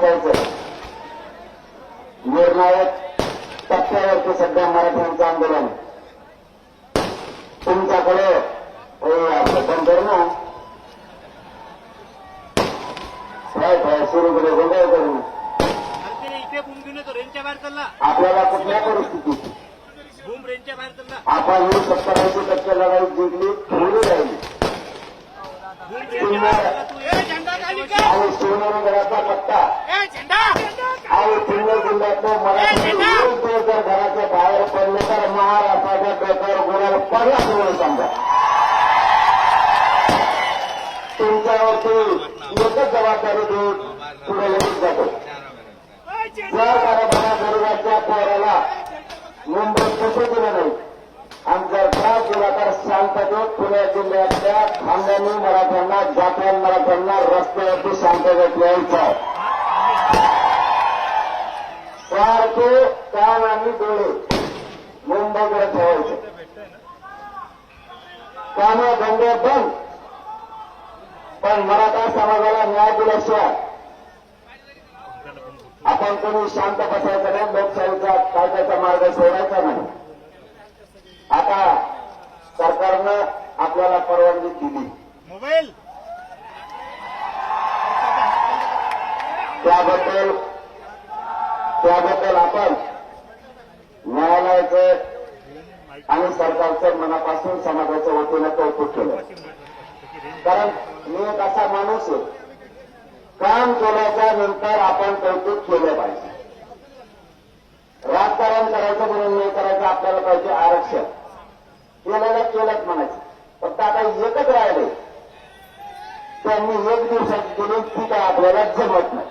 पोहोचायचं निर्णायक टप्प्यावरती सध्या मराठ्यांचं आंदोलन. तुमच्याकडे बंदर ना. सुरू केले गोंधळ करून. आपल्याला कुठल्या परिस्थितीत? आपण ही सत्तर ऐंशी टक्के लढाई जिंकली थोडी राहिली बूम रेंजच्या बाहेर चालला तू ए झेंडा खाली कर आणि ए झेंडा आणि पुणे जिल्ह्यातलं मराठी जर घराच्या बाहेर पडले तर महाराष्ट्राच्या डोक्यावर गुन्हा पडला म्हणून समजा तुमच्यावरती एकच जबाबदारी देऊन पुढे जातो जर कारभारा गरीबाच्या पोराला मुंबईत कसं दिलं नाही आणि जर त्रास दिला तर पुणे जिल्ह्यातल्या खानदानी मराठ्यांना जाफरान मराठ्यांना रस्त्यावरती शांततेत यायचं. आहे सारखे कान आणि डोळे मुंबईकडे ठेवायचे. कामं धंदे बंद पण मराठा समाजाला न्याय दिल्याशिवाय आपण कोणी शांत बसायचं नाही लोकशाहीचा कायद्याचा मार्ग सोडायचा नाही. आता सरकारनं आपल्याला परवानगी दिली. मोबाईल. त्याबद्दल त्याबद्दल आपण न्यायालयाचं आणि सरकारचं मनापासून समाजाच्या वतीनं कौतुक केलं. कारण मी एक असा माणूस आहे. काम केल्याच्यानंतर आपण कौतुक केलं पाहिजे. राजकारण करायचं म्हणून नाही करायचं आपल्याला पाहिजे आरक्षण. केलेलं केलंच म्हणायचं. फक्त आता एकच राहिले त्यांनी एक दिवसाची केली ती काय आपल्याला जमत नाही.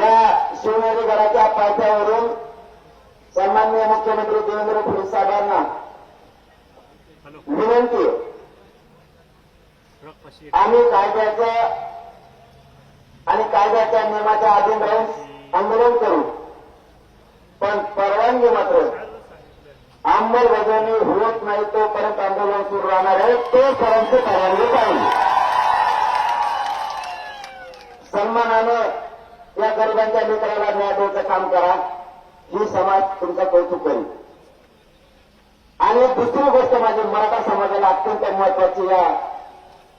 या शिवनेरी घराच्या पायथ्यावरून सन्माननीय मुख्यमंत्री देवेंद्र फडणवीस साहेबांना विनंती आहे. आम्ही कायद्याचं आणि कायद्याच्या नियमाच्या अधीन राहून आंदोलन करू. पण परवानगी मात्र अंमलबजावणी होत नाही तोपर्यंत आंदोलन सुरू राहणार आहे. तोपर्यंत परवानगी पाहिजे सन्मानानं या गरिबांच्या लेकराला न्याय द्यायचं काम करा. ही समाज तुमचं कौतुक करेल. आणि दुसरी गोष्ट माझी मराठा समाजाला अत्यंत महत्वाची या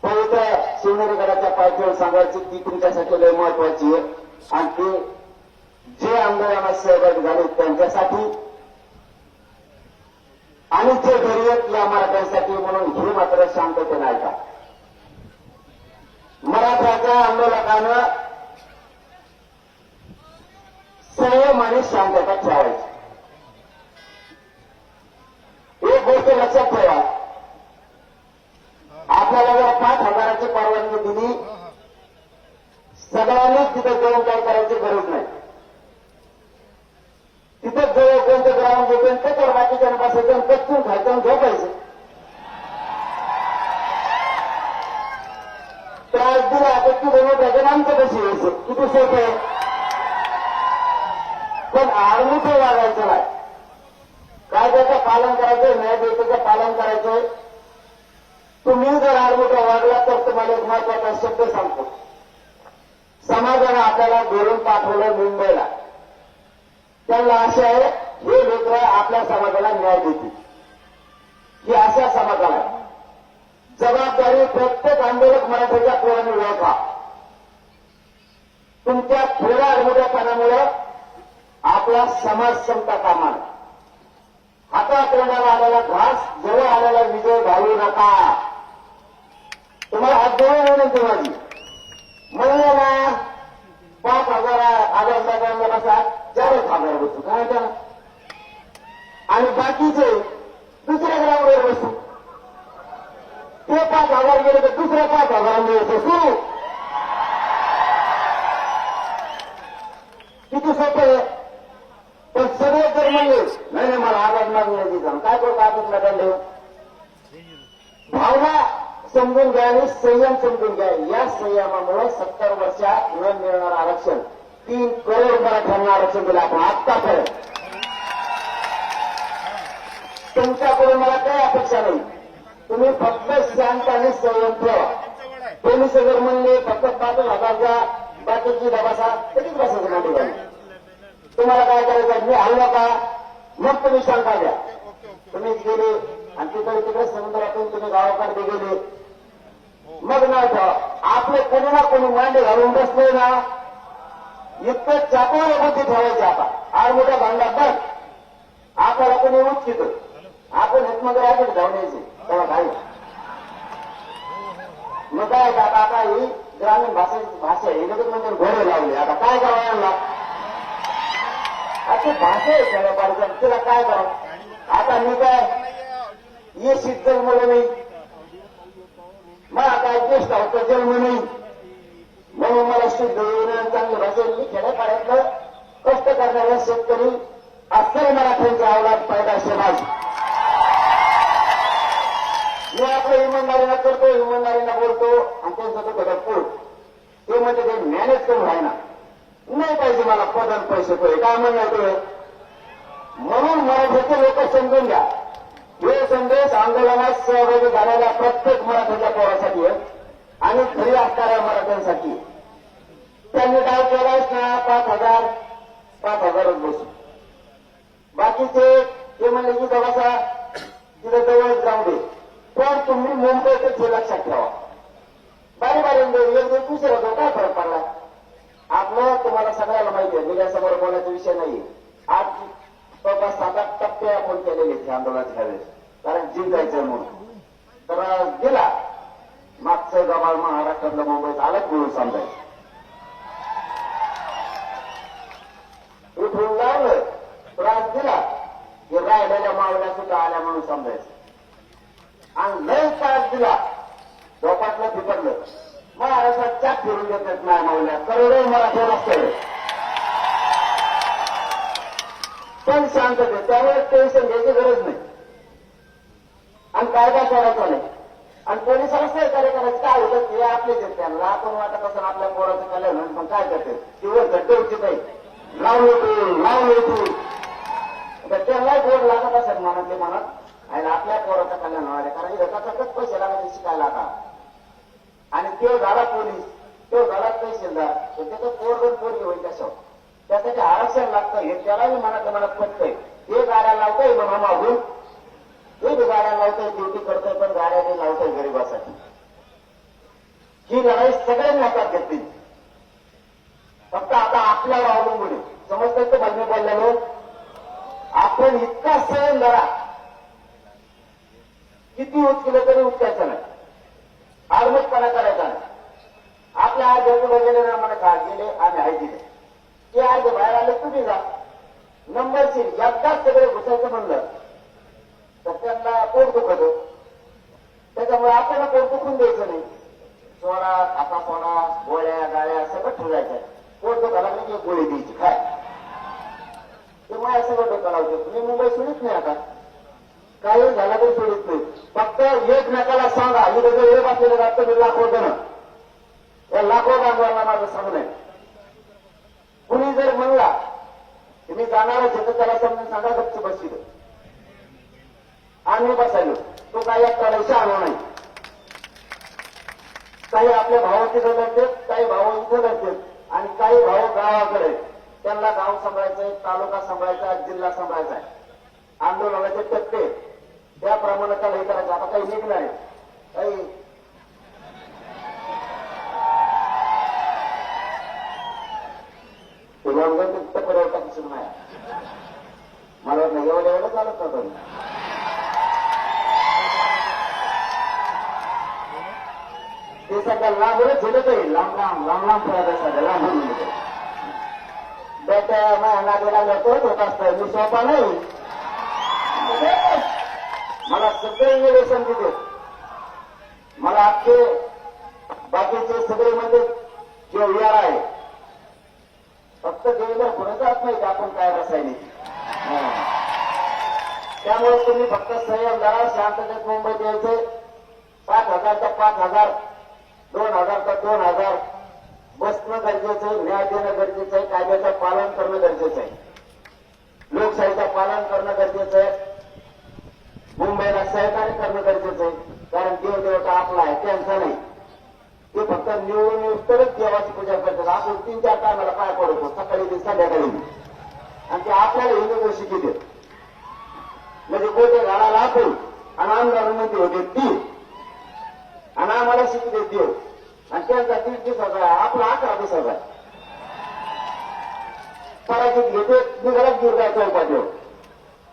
पवित्र शिवनेरीगडाच्या पायथ्यावर सांगायची ती तुमच्यासाठी लय महत्वाची आहे. आणि ती जे आंदोलनात सहभागी झाले त्यांच्यासाठी आणि जे घरी आहेत या मराठ्यांसाठी म्हणून हे मात्र शांततेनं ऐका. मराठ्याच्या आंदोलकानं संयम आणि शांतता ठेवायची. एक गोष्ट लक्षात ठेवा आपल्याला जर पाच हजाराची परवानगी दिली सगळ्यांनीच तिथं जाऊन काय करायची गरज नाही तिथं जवळ कोणतं ग्राउंड घेतो त्याच्यावर बाकीच्या बसायचं आणि कच्चून खायचं आणि झोपायचं त्रास दिला तर तू बनवत आमचं कशी यायचं किती सोपं आहे पण वागायचं नाही. कायद्याचं पालन करायचं न्यायदेवतेचं पालन करायचं तुम्ही जर आडमुठं वागला तर तुम्हाला एक महत्त्वाचा शब्द सांगतो. समाजानं आपल्याला बोलून पाठवलं मुंबईला. त्यांना आशा आहे हे लोक आपल्या समाजाला न्याय देतील. ही अशा समाजाला. जबाबदारी प्रत्येक आंदोलक मराठीच्या पोरांनी ओळखा तुमच्या थोड्या अडमुड्यापणामुळे आपला समाज संपता कामा हातात येणारा आलेला घास जवळ आलेला विजय घालू नका. तुम्हाला हात जोडून विनंती माझी महिन्याला पाच हजार हजार साहेबांना कसा चारच हजार बसतो काय आणि बाकीचे दुसऱ्या ग्राउंडवर बसतो ते पाच हजार गेले तर दुसऱ्या पाच हजारांनी बसू किती सोपं आहे पण सगळे जर म्हणले नाही नाही मला आवाज मागण्याची जाण काय करतो आपण मॅडम भावना समजून घ्या आणि संयम समजून घ्या या संयमामुळे सत्तर वर्षात न मिळणार आरक्षण. तीन करोड मराठ्यांना आरक्षण दिलं आपण आत्तापर्यंत. तुमच्याकडून मला काही अपेक्षा नाही. तुम्ही फक्त शांत आणि संयम ठेवा. पोलीस जर म्हणले फक्त पाच हजार द्या बाकीची दबासा कधीच बसायचं मांडी घालून. तुम्हाला काय करायचं मी हल्ला नका मग तुम्ही शांता द्या तुम्हीच गेले आणि तिकडे तिकडे समुद्रातून तुम्ही गावाकडे गेले. मग नाव ठेवा. आपले कोणी ना कोणी मांडे घालून बसले ना. इतकं चापावर बुद्धी ठेवायची आता. आड मोठा भांडा बस. आपल्याला कोणी उचकित आपण हितमध्ये राहतो जाऊन यायचे तेव्हा काही मग काय आता आता ही ग्रामीण भाषेची भाषा आहे. लगेच म्हणजे घोडे लावले. आता काय करावं यांना आता भाषा आहे सगळ्या खेड्यापाड्याच्या तिला काय करावं? आता मी काय? ये शीत जन्मलं नाही मला काय ज्येष्ठ होतं जन्म नाही. म्हणून मला शुद्ध येणं चांगली भाषा येईल. मी खेड्यापाड्यातलं कष्ट करणाऱ्या शेतकरी असेल मराठ्यांची अवलाद पैदा समाज. मी आपलं इमानदारीला करतो इमानदारीला बोलतो आणि त्यांचं तो घडत ते म्हणजे ते मॅनेज करून राहिना नाही पाहिजे मला पदन पैसे तो काय म्हणणार तुझे म्हणून मराठीचे लोक समजून घ्या. हे संदेश आंदोलनात सहभागी झालेल्या प्रत्येक मराठीच्या पोरासाठी आहे आणि घरी असणाऱ्या मराठ्यांसाठी. त्यांनी काय केलाच ना पाच हजार पाच हजारच बसू बाकीचे ते म्हणले की बाबासा तिथं जवळच जाऊ दे. पण तुम्ही मुंबईतच हे लक्षात ठेवा. बारी बारी म्हणजे एक दिवस उशीर होतो काय फरक पडला? आपलं तुम्हाला सगळ्याला माहिती आहे मीडियासमोर बोलायचा विषय नाही केलेले आहेत कारण जिंकायचंय म्हणून. तर गेला. मागचं गबाळ महाराष्ट्रातलं मुंबईत आलं म्हणून समजायचं उठून लावलं त्रास दिला की राहिलेल्या मावल्या सुद्धा आल्या म्हणून समजायचं आणि लय त्रास दिला. झोपातलं फिपडलं महाराष्ट्रात चाक फिरून देतात नाही मावल्या करोडो मराठी रस्त्यावर. पण शांतते त्यामुळे टेन्शन घ्यायची गरज नाही. आणि कायदा करायचा नाही. आणि पोलिसाला सहकार्य करायचं. काय होतं? ते आपले आहेत त्यांना. आपण वाटत असं आपल्या पोराचं कल्याण पण काय करते? किंवा घट्टे होती काही लावून येतो लावून येतो. तर गोड लागत असेल मनातले मनात. आणि आपल्या पोराचं कल्याण होणार आहे. कारण घटकातच पैसे लागायचे शिकायला आता. आणि तो झाला पोलीस. तो झाला तहसीलदार. त्याचं पोर दोन पोरगी होईल कशावर त्यासाठी लागतं हे त्यालाही मनात मनात पटतंय. हे गाड्या लावतोय म्हणा मागून हे गाड्या लावतोय ड्युटी करतोय पण गाड्या ते लावतोय गरिबासाठी ही लढाई सगळ्यांनी हातात घेतली. फक्त आता आपल्यावर अवलंबून आहे समजतंय तो बंद बोललेलो आपण इतका सहन लढा. किती उचकलं तरी उचकायचं नाही. आडमटपणा करायचा नाही. आपल्या आज जगू गेले ना मला काय गेले आणि आहे दिले ते आज बाहेर आले तुम्ही जा. नंबर सीट एकदाच सगळे घुसायचं म्हणलं तर त्यांना पोट दुखत. त्याच्यामुळे आपल्याला पोट दुखून द्यायचं नाही. सोडा आता सोडा गोळ्या गाळ्या सगळं ठेवायचं. पोट दुखायला म्हणजे की गोळी द्यायची काय ते माझ्या सगळं डोकं लावतो. तुम्ही मुंबई सोडित नाही आता. काही झालं तरी सोडित नाही. फक्त एक नकाला सांगा. ही जर एक असलेलं जातं मी लाखो जण. या लाखो बांधवांना माझं सांगणं आहे कुणी जर म्हणला की मी जाणारच आहे तर त्याला समजून सांगा गच्ची बसली आम्ही बसायलो. तो काही एकटा शहाणा नाही. काही आपल्या भावाचे लढतात काही भाऊ इथं लढतात आणि काही भाऊ गावाकडे आहेत. त्यांना गाव सांभाळायचंय तालुका सांभाळायचा जिल्हा सांभाळायचा आहे. आंदोलनाचे टप्पे. त्याप्रमाणे त्याला हे करायचं आता काही निघणार आहे. ते सगळं झेलत आहे लांब लांब लांब लांब पळत असतात लांब म्हणून बेटा माझ्या नागेला तोच होत असतं. मी सोपा नाही. मला सगळे इंग्लिशन दिले मला अख्खे बाकीचे सगळे म्हणजे जे विहार आहे फक्त देवीला पुढे जात नाही का आपण काय रासायनिक त्यामुळे तुम्ही फक्त संयम धरा शांततेत मुंबईत यायचे पाच हजार तर पाच हजार दोन हजार तर दोन हजार बसणं गरजेचं आहे न्याय देणं गरजेचं आहे कायद्याचं पालन करणं गरजेचं आहे. लोकशाहीचं पालन करणं गरजेचं आहे. मुंबईला सहकार्य करणं गरजेचं आहे. कारण देव देवता आपला आहे त्यांचा नाही. ते फक्त निवडून उत्तरच देवाची पूजा करतात. आपण तीन चार टायमाला पाय पडतो सकाळी ते संध्याकाळी. आणि ते आपल्याला हिंदू गोष्टी किती म्हणजे कोणत्या झाडाला आपण आणि आमदारांमध्ये होते ती. आणि आम्हाला शिक देत देव आणि त्यांचा तीस दिवसाचा आपला अकरा दिवसाचा आहे पराजित घेते निघाला दुर्गा चौपाटीवर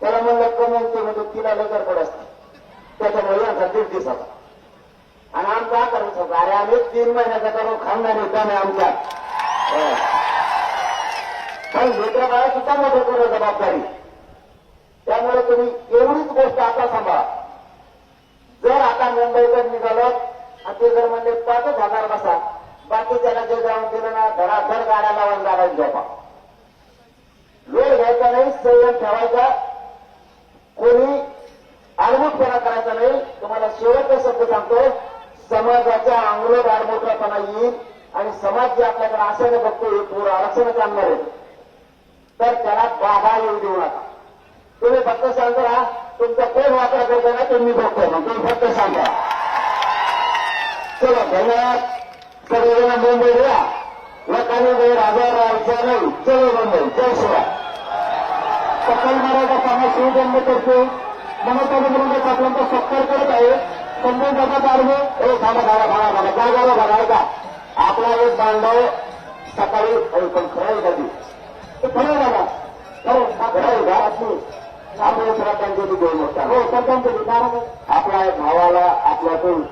त्याला म्हणलं कमवते म्हणजे तिला लगर पड असते. त्याच्यामुळे यांचा दीड दिवसाचा आणि आमचा अकरा दिवसाचा अरे आम्ही तीन महिन्याचा करून खानदानी होता नाही आमच्या पण लेकरा बाळा सुद्धा मोठं करू जबाबदारी त्यामुळे तुम्ही एवढीच गोष्ट आता सांभाळा. जर आता मुंबईकर निघालो आणि ते जर म्हणले पाचच हजार बसा. बाकीच्याला जे जाऊन दिलं ना धडाधड गाड्या लावून जाणार झोपा वेळ घ्यायचा नाही संयम ठेवायचा. कोणी आडमुटपणा करायचा नाही. तुम्हाला शेवटचा शब्द सांगतो समाजाच्या अंगलोट आडमुटपणा येईल आणि समाज जे आपल्याकडे आशेने बघतो हे पूर आरक्षणच आणणार आहे. तर त्याला बाधा येऊ देऊ नका. तुम्ही फक्त सांगा तुमचा कोण वापर करतो ना तुम्ही बघतोय. तुम्ही फक्त सांगा. चला धन्यवाद मुंबई या लोकांनी वेळ हजार राहायचा नाही जय मुंबई जय शिवाय. सकल मराठा समाज ममता सत्कार करत आहे. हे थांबा काय आपला एक बांधव सकाळी पण खरं ते? खरं खरं आपण हो कारण आपल्या भावाला आपल्यातून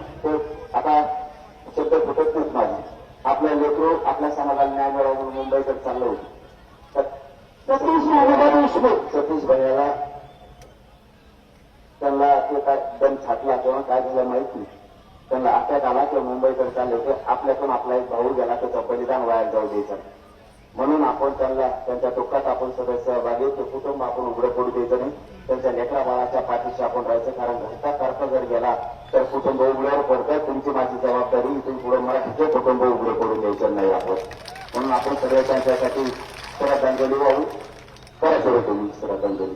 आता शब्द फुटत नाहीत माझी. आपल्या लेकरू आपल्या समाजाला न्याय मिळावा म्हणून मुंबईकडे चाललं होतं. सतीश भैयाला त्यांना ते काय दम छाटला किंवा काय झालं माहीत नाही. त्यांना अटॅक आला किंवा मुंबईकडे चालले होते. आपल्यातून आपला एक भाऊ गेला त्याचं बलिदान वाया जाऊ द्यायचं. म्हणून आपण त्यांना त्यांच्या दुःखात आपण सगळे सहभागी ते कुटुंब आपण उघडं पडू द्यायचं नाही. त्यांच्या लेकरा बाळाच्या पाठीशी आपण राहायचं. कारण घरचा खर्च जर गेला तर कुटुंब उघड्यावर पडतात तुमची माझी जबाबदारी इथून पुढे मराठीचे कुटुंब उघडे पडून द्यायचं नाही आपण म्हणून आपण सगळ्या त्यांच्यासाठी श्रद्धांजली वाहू. करा सुरू तुम्ही श्रद्धांजली